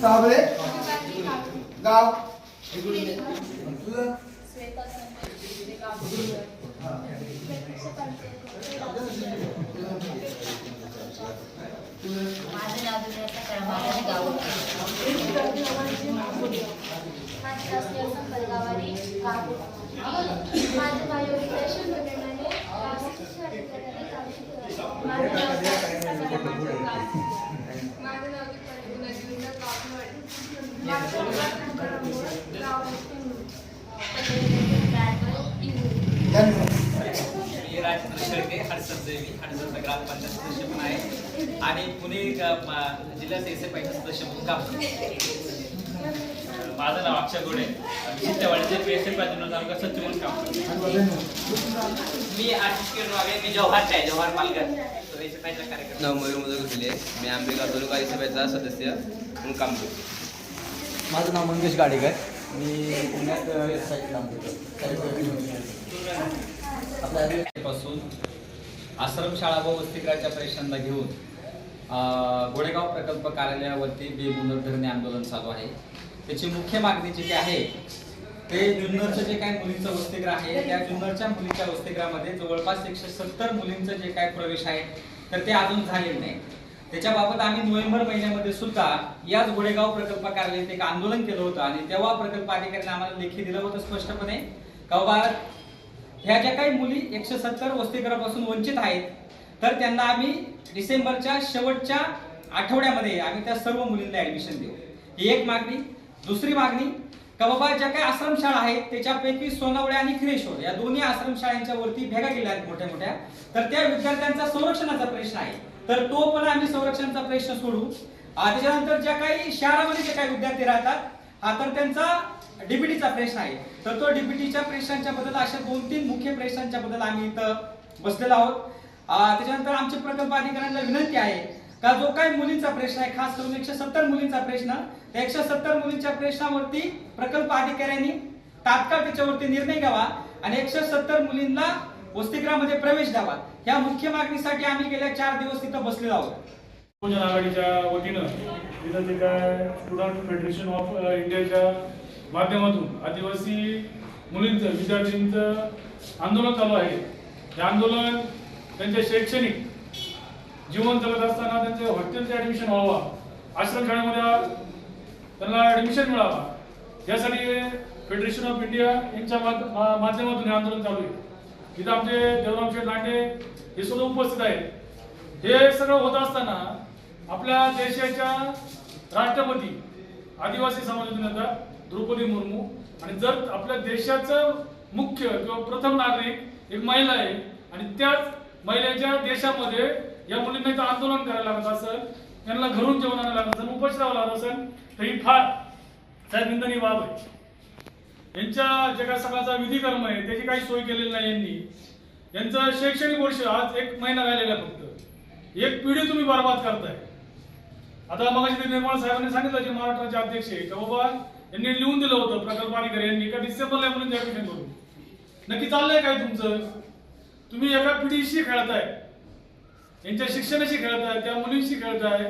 साबळे? गाव? माझं नाव दुसऱ्या सकाळ माझं गाव माझे बायोरिता शुभकरणाने माझं नाव गुणगिंद कापड माझं गाव धन्यवाद मी राजेंद्र शेळके हडसर देवी ग्रामपंचायत सदस्य पण आहे आणि पुणे जिल्ह्यात एस एफ आयचे सदस्य म्हणून काम करतो. माझं नाव अक्षय गोडे चित्तेवाडीचे पी एस एफ तालुका सचिव म्हणून काम करतो. मी आशिष किरणवागे मी जव्हारचे आहे जव्हार पालघर कार्यक्रम मयूर मुदक मी आंबेगाव तालुका सभेचा सदस्य म्हणून काम करतो माझं नाव मंगेश गाडेकर. मी पुण्यात साईट आपल्या पासून आश्रमशाळा व वसतिगृहाच्या परीक्षांना घेऊन गोडेगाव प्रकल्प कार्यालयावरती बेमुदत धरणे आंदोलन चालू आहे. त्याची मुख्य मागणी जी आहे ते जुन्नरचं जे काही मुलींचं वसतिगृह आहे त्या जुन्नरच्या मुलींच्या वसतिगृहामध्ये जवळपास एकशे सत्तर मुलींचं जे काय प्रवेश आहे तर ते अजून झालेलं नाही. त्याच्याबाबत आम्ही नोव्हेंबर महिन्यामध्ये सुद्धा याच गोडेगाव प्रकल्प कार्यालयात एक आंदोलन केलं होतं आणि तेव्हा प्रकल्प अधिकाऱ्यांनी आम्हाला लेखी दिलं होतं स्पष्टपणे. का बाबा ह्या ज्या काही मुली एकशे सत्तर वस्तीकरापासून वंचित आहेत तर त्यांना आम्ही डिसेंबरच्या शेवटच्या आठवड्यामध्ये आम्ही त्या सर्व मुलींना ऍडमिशन देऊ. ही एक मागणी. दुसरी मागणी का बाबा ज्या काही आश्रमशाळा आहेत त्याच्यापैकी सोनावळे आणि खिरेश्वर या दोन्ही आश्रमशाळांच्या वरती भेगा गेल्या आहेत मोठ्या मोठ्या. तर त्या विद्यार्थ्यांचा संरक्षणाचा प्रश्न आहे. तर तो पण आम्ही संरक्षणाचा प्रश्न सोडू. आ, त्याच्यानंतर ज्या काही शहरामध्ये जे काही विद्यार्थी राहतात हा तर त्यांचा डीबीटीचा प्रश्न आहे. तर तो डीबीटीच्या प्रश्नांच्या बद्दल अशा दोन तीन मुख्य प्रश्नांच्या बद्दल आम्ही इथं बसलेलो आहोत. त्याच्यानंतर आमचे प्रकल्प अधिकाऱ्यांना विनंती आहे का जो काही मुलींचा प्रश्न आहे खास करून एकशे सत्तर मुलींचा प्रश्न त्या एकशे सत्तर मुलींच्या प्रश्नावरती प्रकल्प अधिकाऱ्यांनी तात्काळ त्याच्यावरती निर्णय घ्यावा आणि एकशे सत्तर मुलींना वसतिगृहामध्ये प्रवेश द्यावा. या मुख्य मागणीसाठी आम्ही गेल्या चार दिवस तिथं बसलेलो आहोत. बहुजन आघाडीच्या वतीनं तिथं जे काय स्टुडंट फेडरेशन ऑफ इंडियाच्या माध्यमातून आदिवासी मुलींचं विद्यार्थ्यांचं आंदोलन चालू आहे. हे आंदोलन त्यांचे शैक्षणिक जीवन जगत असताना त्यांचं हॉस्टेलचं ऍडमिशन व्हावं आश्रमशाळेमध्ये त्यांना ऍडमिशन मिळावा. यासाठी फेडरेशन ऑफ इंडिया यांच्या मा- माध्यमातून हे आंदोलन चालू आहे. तिथं आमचे देवराम शेठ लांडे हे सुद्धा उपस्थित आहेत. हे सगळं होत असताना आपल्या देशाच्या राष्ट्रपती आदिवासी समाजाचे नेता द्रौपदी मुर्मू आणि जर आपल्या देशाचं मुख्य किंवा प्रथम नागरिक एक महिला आहे आणि त्याच महिलेच्या देशामध्ये या मुलींना इथं आंदोलन करायला लागत असेल त्यांना घरून जेवण आणायला लागत असेल उपस्थित राहावं लागत असेल तर ही फार साहेब निंदनीय बाब आहे. यांच्या जे काय सगळ्याचा विधीकर्म आहे त्याची काही सोय केलेली नाही यांनी. यांचं शैक्षणिक वर्ष आज एक महिना राहिलेला आहे फक्त. एक पिढी तुम्ही बर्बाद करताय. आता मग निर्मळ साहेबांनी सांगितलं जे महाराष्ट्राचे अध्यक्ष आहे का बाबा यांनी लिहून दिलं होतं प्रकल्प अधिकारी यांनी का डिसेंबरला म्हणून ऍडमिशन करून. नक्की चाललंय काय तुमचं? तुम्ही एका पिढीशी खेळताय. यांच्या शिक्षणाशी खेळताय त्या मुलींशी खेळताय.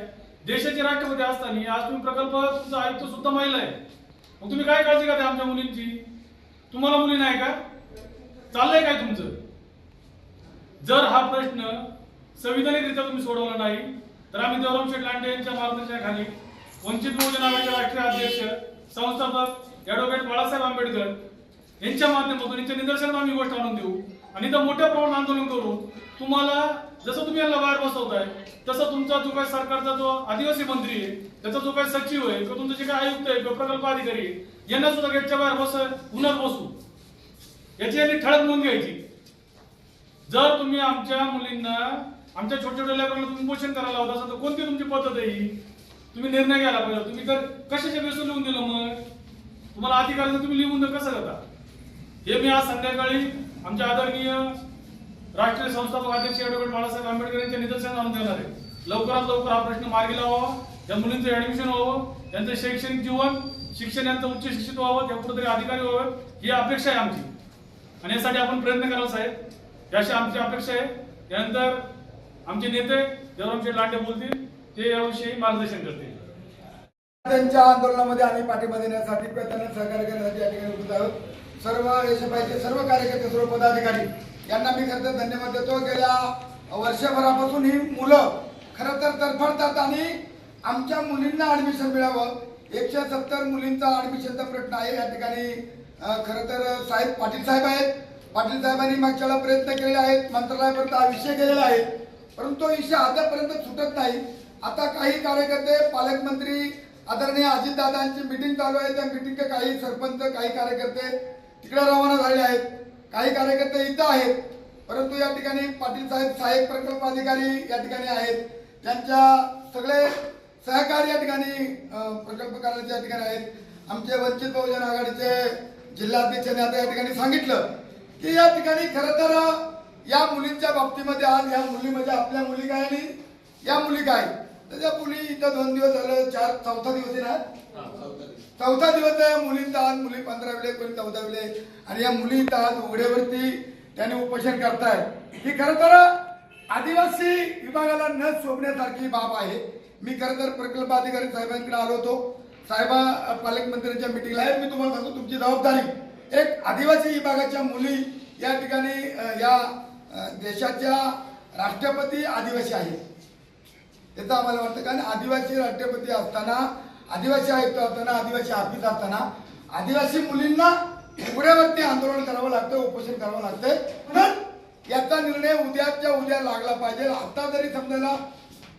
देशाचे राष्ट्रपती असताना आज तुम्ही प्रकल्प तुमचा आयुक्त सुद्धा महिला आहे. मग तुम्ही काय काळजी करताय आमच्या मुलींची? तुम्हाला मुली नाही का? चाललंय काय तुमचं? जर हा प्रश्न संविधानिकरित्या तुम्ही सोडवला नाही तर आम्ही देवराम शेठ लांडे यांच्या मार्गदर्शनाखाली वंचित बहुजन आघाडीचे राष्ट्रीय अध्यक्ष संस्थापक ऍडव्होकेट बाळासाहेब आंबेडकर यांच्या माध्यमातून यांच्या निदर्शनात आम्ही गोष्ट आणून देऊ. आणि इथं मोठ्या प्रमाणात आंदोलन करू. तुम्हाला जसं तुम्ही यांना बाहेर बसवताय तसं तुमचा जो काही सरकारचा जो आदिवासी मंत्री आहे त्याचा जो काही सचिव आहे किंवा तुमचे जे काही आयुक्त आहे किंवा प्रकल्प अधिकारी आहे यांना सुद्धा गेटच्या बाहेर बस उन्हात बसू. याची यांनी ठळक नोंद घ्यायची. जर तुम्ही आमच्या मुलींना आमच्या छोट्या छोट्या लेकरांना तुम्ही पोषण करायला होत असाल तर कोणती तुमची पद्धत आहे ही? तुम्ही निर्णय घ्यायला पाहिजे. तुम्ही तर कशाच्या बेसून लिहून दिलं मग? तुम्हाला अधिकार तुम्ही लिहून कसं करता हे मी आज संध्याकाळी आमच्या आदरणीय राष्ट्रीय संस्थापक अध्यक्ष ऍडव्होकेट बाळासाहेब आंबेडकर यांच्या निदर्शनास आणून देणार आहे. लवकरात लवकर हा प्रश्न मार्गी लावावा. त्या मुलींचं ऍडमिशन व्हावं त्यांचं शैक्षणिक जीवन शिक्षण यांचं उच्च शिक्षित व्हावं त्यापुढे कुठेतरी अधिकारी व्हावं ही अपेक्षा आहे आमची. आणि यासाठी आपण प्रयत्न करायला साहेब. याशी आमची अपेक्षा आहे त्यानंतर आमचे नेते जयरामशेठ लांडे बोलतील ते याविषयी मार्गदर्शन करतील. त्यांच्या आंदोलनामध्ये आम्ही पाठिंबा देण्यासाठी प्रयत्न सहकार्य करण्यासाठी या ठिकाणी उपस्थित आहोत. सर्व यशपाईचे सर्व कार्यकर्ते सर्व पदाधिकारी यांना मी खरं तर धन्यवाद देतो. गेल्या वर्षभरापासून ही मुलं खरं तर तडफडतात आणि आमच्या मुलींना ऍडमिशन मिळावं. एकशे सत्तर मुलींचा ऍडमिशनचा प्रश्न आहे. या ठिकाणी खरं तर साहेब पाटील साहेब आहेत. पाटील साहेबांनी मागच्या प्रयत्न केलेले आहेत. मंत्रालयापर्यंत हा विषय गेलेला आहे. परंतु तो विषय आतापर्यंत सुटत नाही. आता काही कार्यकर्ते पालकमंत्री आदरणीय अजितदादांची मिटिंग चालू आहे. त्या मिटिंगचे काही सरपंच काही कार्यकर्ते तिकडे रवाना झाले आहेत. काही कार्यकर्ते इथं आहेत परंतु या ठिकाणी पाटील साहेब सहाय्यक प्रकल्प अधिकारी या ठिकाणी आहेत. त्यांच्या सगळे सहकारी या ठिकाणी प्रकल्प कार्यालयाच्या या ठिकाणी आहेत. आमचे वंचित बहुजन आघाडीचे जिल्हाध्यक्ष आता या ठिकाणी सांगितलं की या ठिकाणी खरं तर या मुलींच्या बाबतीमध्ये आज या मुली म्हणजे आपल्या मुली काय आणि या मुली काय? तर त्या मुली इथं दोन दिवस झालं चार चौथा दिवस आहे ना? चौथा दिवस आहे मुलींचा आज मुली पंधरा कोणी चौदा आणि या मुली इथं आज उघड्यावरती त्याने उपोषण करतायत. ही खरं तर आदिवासी विभागाला न शोभण्यासारखी बाब आहे. मी खरं तर प्रकल्प अधिकारी साहेबांकडे आलो होतो. साहेबा पालकमंत्र्यांच्या मिटिंगला आहे मी तुम्हाला सांगतो तुमची जबाबदारी. एक आदिवासी विभागाच्या मुली या ठिकाणी या देशाच्या राष्ट्रपती आदिवासी आहेत. त्याचं आम्हाला वाटतं कारण आदिवासी राष्ट्रपती असताना आदिवासी आयुक्त असताना आदिवासी ऑफिस असताना आदिवासी मुलींना उघड्यावरती आंदोलन करावं लागतं उपोषण करावं लागतंय. म्हणून याचा निर्णय उद्याच्या उद्या लागला पाहिजे. आता जरी समजायला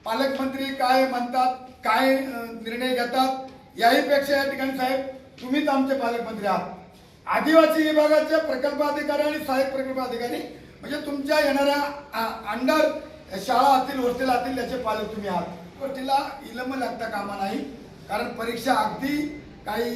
पालकमंत्री काय म्हणतात काय निर्णय घेतात याही पेक्षा या ठिकाणी साहेब तुम्हीच आमचे पालकमंत्री आहात. आदिवासी विभागाचे प्रकल्प अधिकारी आणि सहाय्यक प्रकल्प अधिकारी म्हणजे तुमच्या येणाऱ्या अंडर शाळा असतील हॉस्टेल असतील त्याचे पालक तुम्ही आहात. गोष्टीला इलंब लागता कामा नाही. कारण परीक्षा अगदी काही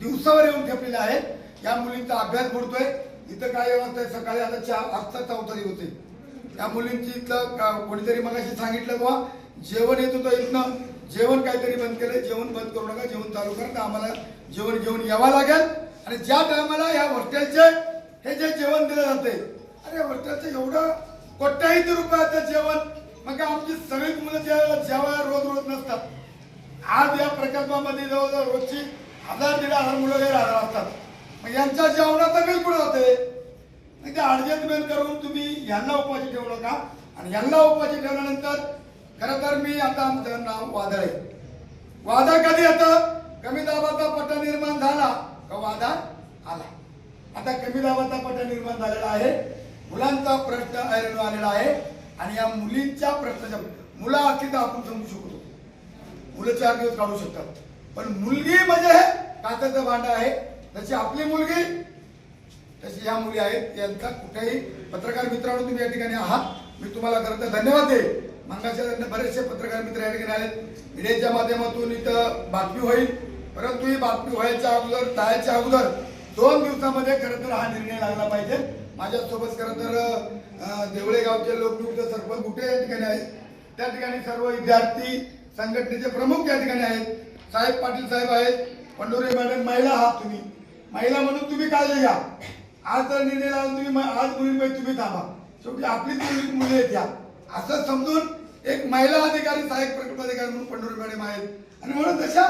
दिवसावर येऊन ठेपलेल्या आहेत. या मुलींचा अभ्यास बुडतोय इथं काय व्यवस्था आहे? सकाळी आता चार आजचा चौथा दिवस आहे त्या मुलींची इथलं कोणीतरी मगाशी सांगितलं बुवा जेवण येत होतं इथनं. जेवण काहीतरी बंद केलं जेवण बंद करू नका जेवण चालू करा. तर आम्हाला जेवण घेऊन यावं लागेल. आणि ज्या टायमाला या हॉस्टेलचे हे जे जेवण दिलं जाते अरे हॉस्टेलचं एवढं कोट्याहिती रुपयाचं जेवण. मग काय आमची सगळीच मुलं जेवायला जेवायला रोज रोज नसतात. आज या प्रकल्पामध्ये जवळजवळ रोजची हजार दीड हजार मुलं गैरहजर असतात. मग यांच्या जेवणाचा बिल कुठं होते. ते ऍडजस्टमेंट करून तुम्ही यांना उपाशी ठेवू नका. आणि यांना उपाशी ठेवल्यानंतर खरं तर मी आता आमचं नाव वादळ आहे. वादळ कधी येतं? कमी दाबाचा पट्टा निर्माण झाला का वादा आला. आता कमी दाबाचा पट्टा निर्माण झालेला आहे. मुलांचा प्रश्न ऐरणू आलेला आहे. आणि या मुलींच्या प्रश्नाच्या मुलं असली आपण समजू शकतो. मुलं चार दिवस काढू शकतात. पण मुलगी म्हणजे हे काचाचं भांडं आहे. तशी आपली मुलगी तशी या मुली आहेत. यांचा कुठेही पत्रकार मित्रांनो तुम्ही या ठिकाणी आहात. मी तुम्हाला खरं तर धन्यवाद दे मंगाच्या बरेचसे पत्रकार मित्र या ठिकाणी आलेत. मीडियाच्या माध्यमातून इथं बातमी होईल. परंतु ही बातमी व्हायच्या अगोदर जायच्या अगोदर दोन दिवसामध्ये खरं तर हा निर्णय लागला पाहिजे. माझ्यासोबत खरं तर देवळेगावचे देवळे गावचे लोकनियुक्त सरपंच कुठे या ठिकाणी आहेत? त्या ठिकाणी सर्व विद्यार्थी संघटनेचे प्रमुख या ठिकाणी आहेत. साहेब पाटील साहेब आहेत. पंडोरे मॅडम महिला आहात तुम्ही. महिला म्हणून तुम्ही काळजी घ्या. आज जर निर्णय लावून तुम्ही आज मुलींपैकी तुम्ही थांबा. शेवटी आपलीच मुली मुली आहेत या असं समजून एक महिला अधिकारी सहाय्यक प्रकल्प अधिकारी म्हणून पंडोरे मॅडम आहेत. आणि म्हणून तशा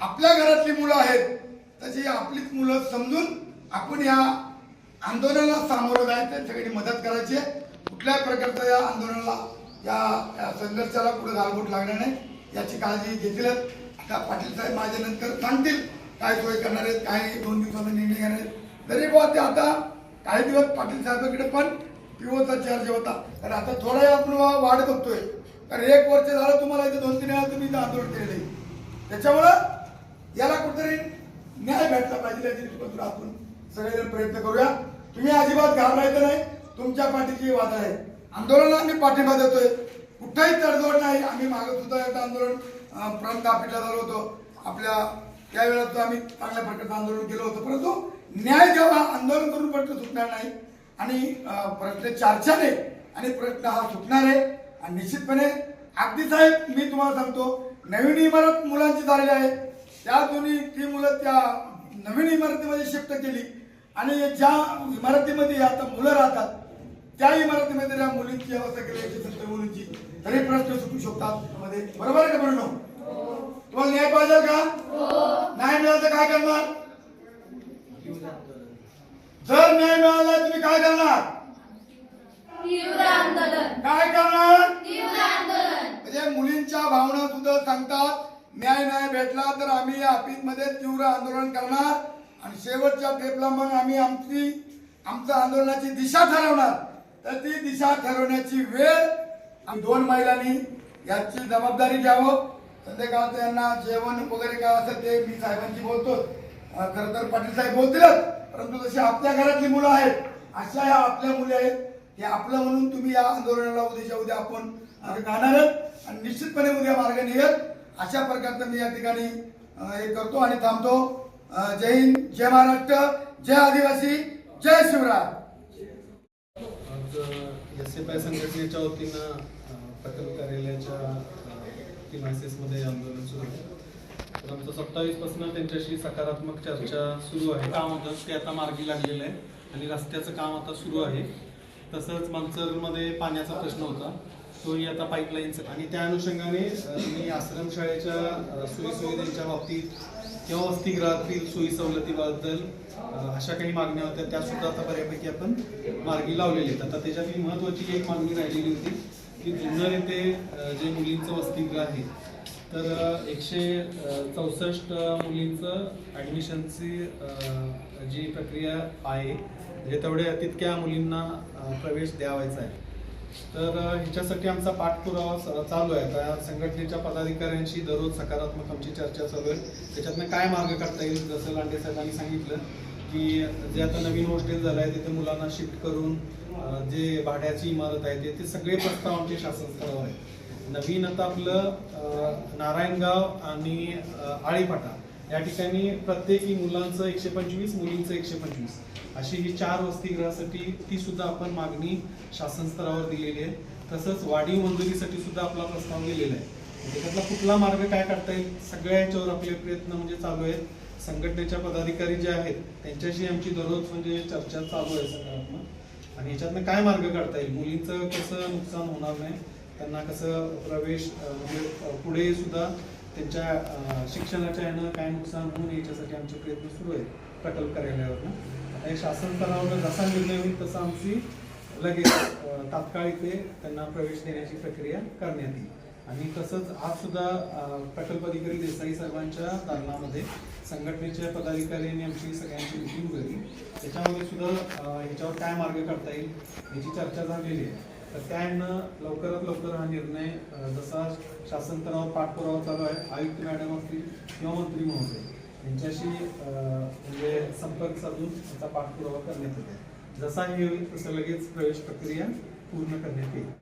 आपल्या घरातली मुलं आहेत तशी आपलीच मुलं समजून आपण या आंदोलनाला सामोरं जाय सगळी मदत करायची आहे. कुठल्याही प्रकारचं या आंदोलनाला या या संघर्षाला पुढे गालबोट लागणार नाही. याची काळजी घेतीलच आता पाटील साहेब माझ्या नंतर सांगतील काय सोय करणार आहेत काय दोन दिवसाचा निर्णय घेणार आहेत. तरी बुवा ते आता काही दिवस पाटील साहेबांकडे पण पिओचा चार्ज होता. तर आता थोडा आपण वाढ बघतोय. कारण एक वर्ष झालं तुम्हाला इथे दोन तीन वेळा तुम्ही इथं आंदोलन केलेलं त्याच्यामुळं याला कुठेतरी न्याय भेटला पाहिजे याची आपण सगळेजण प्रयत्न करूया. तुम्ही अजिबात घाबरायचं नाही. तुमच्या पाठीची वाद आहे. आंदोलनाला आम्ही पाठिंबा देतोय. कुठेही तडजोड नाही. आम्ही मागत सुद्धा एकदा आंदोलन प्रांत ऑफिसला झालो होतो. आपल्या त्यावेळेला वेळात आम्ही चांगल्या प्रकारचं आंदोलन केलं होतं. परंतु न्याय जेव्हा आंदोलन करून प्रश्न सुटणार नाही आणि प्रश्न चर्चाने आणि प्रश्न हा सुटणार आहे आणि निश्चितपणे अगदी साहेब मी तुम्हाला सांगतो नवीन इमारत मुलांची झालेली आहे. त्या दोन्ही ती मुलं त्या नवीन इमारतीमध्ये शिफ्ट केली. आणि ज्या इमारतीमध्ये आता मुलं राहतात त्या इमारतीमध्ये त्या मुलींची व्यवस्था केली एकशे सत्तर मुलींची तरी प्रश्न सुटू शकतात. मध्ये बरोबर आहे का म्हणणं तुम्हाला न्याय पाहिजे का? नाही मिळालं तर काय करणार? जर न्याय मिळाला तुम्ही काय करणार? काय करणार? म्हणजे मुलींच्या भावना सुद्धा सांगतात न्याय नाही भेटला तर आम्ही ऑफिसमध्ये तीव्र आंदोलन करणार. आणि शेवटच्या टेपला मग आम्ही आमची आमच्या आंदोलनाची दिशा ठरवणार. तर ती दिशा ठरवण्याची वेळ आम्ही दोन महिलांनी याची जबाबदारी घ्यावं. संध्याकाळचं यांना जेवण वगैरे काय असं ते मी साहेबांची बोलतो. खर तर पाटील साहेब बोलतीलच परंतु जशी आपल्या घरातली मुलं आहेत अशा या आपल्या मुली आहेत हे आपलं म्हणून तुम्ही या आंदोलनाला उद्याच्या उद्या आपण गाणार आणि निश्चितपणे उद्या मार्ग निघत अशा प्रकारचं मी या ठिकाणी हे करतो आणि थांबतो. जय हिंद जय महाराष्ट्र जय आदिवासी जय शिवराय. आय संघटनेच्या वतीनं प्रकल्प कार्यालयाच्या मध्ये आंदोलन सुरू आहे. तर आमचं सत्तावीसपासून त्यांच्याशी सकारात्मक चर्चा सुरू आहे. काम होतं ते आता मार्गी लागलेलं आहे आणि रस्त्याचं काम आता सुरू आहे. तसंच मनसरमध्ये पाण्याचा प्रश्न होता. तोही आता पाईपलाईनचं आणि त्या अनुषंगाने मी आश्रमशाळेच्या सोयीसुविधांच्या बाबतीत किंवा वसतिगृहातील सोयी सवलतीबद्दल अशा काही मागण्या होत्या त्या सुद्धा आता बऱ्यापैकी आपण मार्गी लावलेल्या आहेत. आता त्याच्यातली महत्वाची एक मागणी राहिलेली होती की जुन्नर येथे जे मुलींचं वसतिगृह आहे तर एकशे चौसष्ट मुलींचं ॲडमिशनची जी प्रक्रिया आहे म्हणजे तेवढ्या तितक्या मुलींना प्रवेश द्यावायचा आहे. तर ह्याच्यासाठी आमचा पाठपुरावा चालू आहे. आता संघटनेच्या पदाधिकाऱ्यांशी दररोज सकारात्मक आमची चर्चा चालू आहे. त्याच्यातनं काय मार्ग काढता येईल? जसं लांडे साहेबांनी सांगितलं की जे आता नवीन हॉस्टेल झालं आहे तिथे मुलांना शिफ्ट करून जे भाड्याची इमारत आहे ते- ते सगळे प्रस्ताव आमचे शासन स्तरावर आहे नवीन आता आपलं नारायणगाव आणि आळीपाटा. या ठिकाणी प्रत्येकी मुलांचं एकशे पंचवीस मुलींचं एकशे पंचवीस. अशी ही चार वसतिगृहासाठी ती सुद्धा आपण मागणी शासन स्तरावर दिलेली आहे. तसंच वाढीव मंजुरीसाठी सुद्धा आपला प्रस्ताव दिलेला आहे. म्हणजे त्याच्यातला कुठला मार्ग काय काढता येईल सगळ्या याच्यावर आपले प्रयत्न म्हणजे चालू आहेत. संघटनेच्या पदाधिकारी जे आहेत त्यांच्याशी आमची दररोज म्हणजे चर्चा चालू आहे सकारात्मक. आणि याच्यातनं काय मार्ग काढता येईल? मुलींचं कसं नुकसान होणार नाही? त्यांना कसं प्रवेश म्हणजे पुढे सुद्धा त्यांच्या शिक्षणाच्या यानं काय नुकसान होऊ नये याच्यासाठी आमचे प्रयत्न सुरू आहेत प्रकल्प कार्यालयावरनं. आता हे शासन स्तरावर जसा निर्णय होईल तसा आमची लगेच तात्काळ इथे त्यांना प्रवेश देण्याची प्रक्रिया करण्यात येईल. आणि तसंच आज सुद्धा प्रकल्प अधिकारी देसाई साहेबांच्या दालनामध्ये संघटनेच्या पदाधिकाऱ्यांनी आमची सगळ्यांची मिटिंग झाली त्याच्यामध्ये सुद्धा ह्याच्यावर काय मार्ग काढता येईल याची चर्चा झालेली आहे. तर त्यानं लवकरात लवकर हा निर्णय जसा शासन स्तरावर पाठपुरावा चालू आहे आयुक्त मॅडम असतील किंवा मंत्री महोदय यांच्याशी म्हणजे संपर्क साधून त्याचा पाठपुरावा करण्यात येतो. जसा हे होईल तसं लगेच प्रवेश प्रक्रिया पूर्ण करण्यात येईल.